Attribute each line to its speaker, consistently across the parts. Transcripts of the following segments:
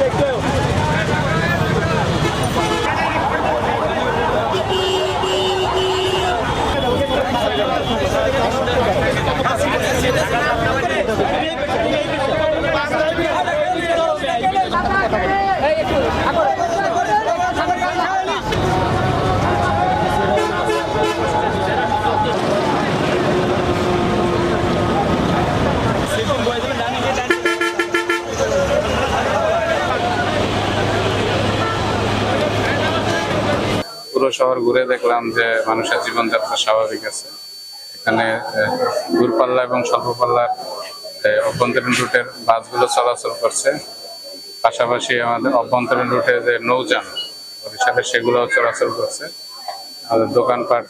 Speaker 1: Gracias. পুরো শহর ঘুরে দেখলাম যে মানুষের জীবনযাত্রা স্বাভাবিক আছে। এখানে দূরপাল্লা এবং স্বল্পপাল্লার অভ্যন্তরীণ রুটের বাসগুলো চলাচল করছে। পাশাপাশি আমাদের অভ্যন্তরীণ রুটে যে নৌযান, বরিশালে সেগুলোও চলাচল করছে। আমাদের দোকানপাট,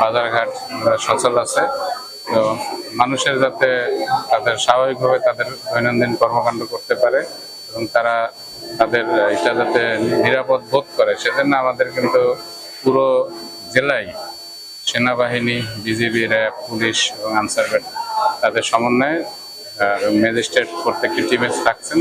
Speaker 1: বাজারঘাট সচল আছে। তো মানুষের যাতে তাদের স্বাভাবিকভাবে তাদের দৈনন্দিন কর্মকাণ্ড করতে পারে এবং তারা তাদের এটা যাতে নিরাপদ বোধ করে, সেজন্য আমাদের কিন্তু পুরো জেলায় সেনাবাহিনী, বিজিবি, র্যাব, পুলিশ এবং আনসার তাদের সমন্বয়ে ম্যাজিস্ট্রেট প্রত্যেকটি টিমে থাকছেন